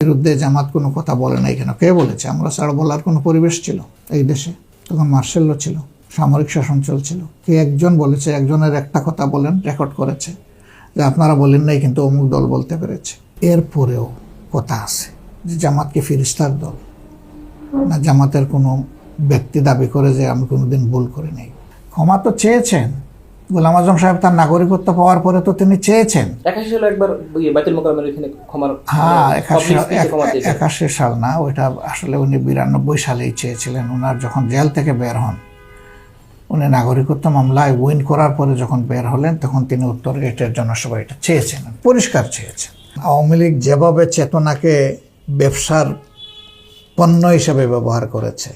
বিরুদ্ধে জামাত কোনো কথা বলে নাই কেন? কে বলেছে? আমরা ছাড়া বলার কোনো পরিবেশ ছিল এই দেশে? তখন মার্শাল্য ছিল, সামরিক শাসন চলছিল। কে একজন বলেছে, একজনের একটা কথা বলেন, রেকর্ড করেছে। যে আপনারা বলেন নাই, কিন্তু অমুক দল বলতে পেরেছে। এরপরেও কথা আছে যে জামাত কি ফিরিস্তার দল? না জামাতের কোনো ব্যক্তি দাবি করে যে আমি কোনোদিন ভুল করি নাই ক্ষমা তো চেয়েছেন। গোলাম আজম সাহেব তার নাগরিকত্ব পাওয়ার পরে তো তিনি চেয়েছেন। হ্যাঁ। একাশি সাল না ওইটা আসলে উনি বিরানব্বই সালেই চেয়েছিলেন। ওনার যখন জেল থেকে বের হন উনি নাগরিকত্ব মামলায় উইন করার পরে যখন বের হলেন তখন তিনি উত্তর গেটের জনসভা এটা চেয়েছেন পরিষ্কার চেয়েছেন। আওয়ামী লীগ যেভাবে চেতনাকে ব্যবসার পণ্য হিসেবে ব্যবহার করেছে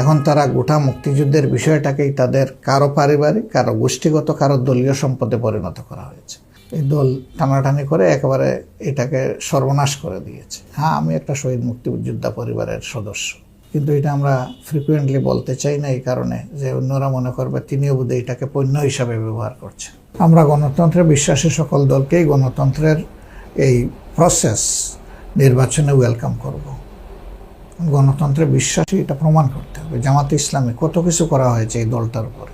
এখন তারা গোটা মুক্তিযুদ্ধের বিষয়টাকেই তাদের কারও পারিবারিক, কারও গোষ্ঠীগত, কারও দলীয় সম্পদে পরিণত করা হয়েছে। এই দল টানাটানি করে একেবারে এটাকে সর্বনাশ করে দিয়েছে। হ্যাঁ আমি একটা শহীদ মুক্তিযোদ্ধা পরিবারের সদস্য, কিন্তু এটা আমরা ফ্রিকুয়েন্টলি বলতে চাই না এই কারণে যে অন্যরা মনে করবে তিনিও বোধহয় এটাকে পণ্য হিসাবে ব্যবহার করছেন। আমরা গণতন্ত্রে বিশ্বাসী সকল দলকেই গণতন্ত্রের এই প্রসেস নির্বাচনে ওয়েলকাম করব। গণতন্ত্রে বিশ্বাসী এটা প্রমাণ করতে হবে। জামাতে ইসলামে কত কিছু করা হয়েছে এই দলটার উপরে।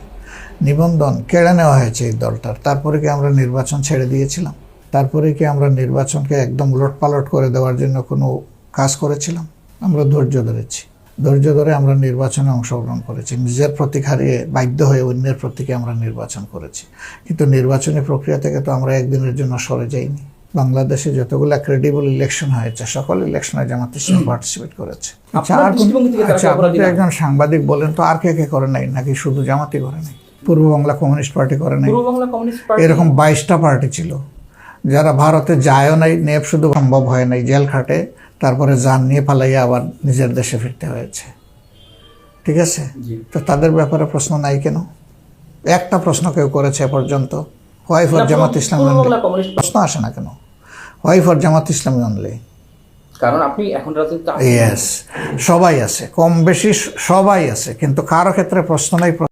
নিবন্ধন কেড়ে নেওয়া হয়েছে এই দলটার। তারপরে কি আমরা নির্বাচন ছেড়ে দিয়েছিলাম? তারপরে কি আমরা নির্বাচনকে একদম উলটপালট করে দেওয়ার জন্য কোনো কাজ করেছিলাম? আমরা ধৈর্য ধরেছি। ধৈর্য ধরে আমরা নির্বাচনে অংশগ্রহণ করেছি। নিজের প্রতীক হারিয়ে বাধ্য হয়ে অন্যের প্রতীকে আমরা নির্বাচন করেছি। কিন্তু নির্বাচনী প্রক্রিয়া থেকে তো আমরা একদিনের জন্য সরে যাইনি। বাংলাদেশে যতগুলো ক্রেডিবল ইলেকশন হয়েছে সকল ইলেকশনে জামাত ইসলাম পার্টিসিপেট করেছে। আচ্ছা আচ্ছা আপনি একজন সাংবাদিক বলেন তো আর কে কে করে নাই? নাকি শুধু জামাতই করে নাই? পূর্ব বাংলা কমিউনিস্ট পার্টি করে নাই? এরকম বাইশটা পার্টি ছিল। যারা ভারতে যায়ও নাই নেপ শুধু সম্ভব হয় নাই জেল খাটে তারপরে যান নিয়ে পালাইয়া আবার নিজের দেশে ফিরতে হয়েছে। ঠিক আছে? তো তাদের ব্যাপারে প্রশ্ন নাই কেন? একটা প্রশ্ন কেউ করেছে এ পর্যন্ত। হোয়াই ফর জামাত ইসলাম প্রশ্ন আসে না কেন? Why for Jamaat Islami only কারণ আপনি এখন রাজনীতি ইয়েস সবাই আছে কম বেশি সবাই আছে কিন্তু কারও ক্ষেত্রে প্রশ্ন নাই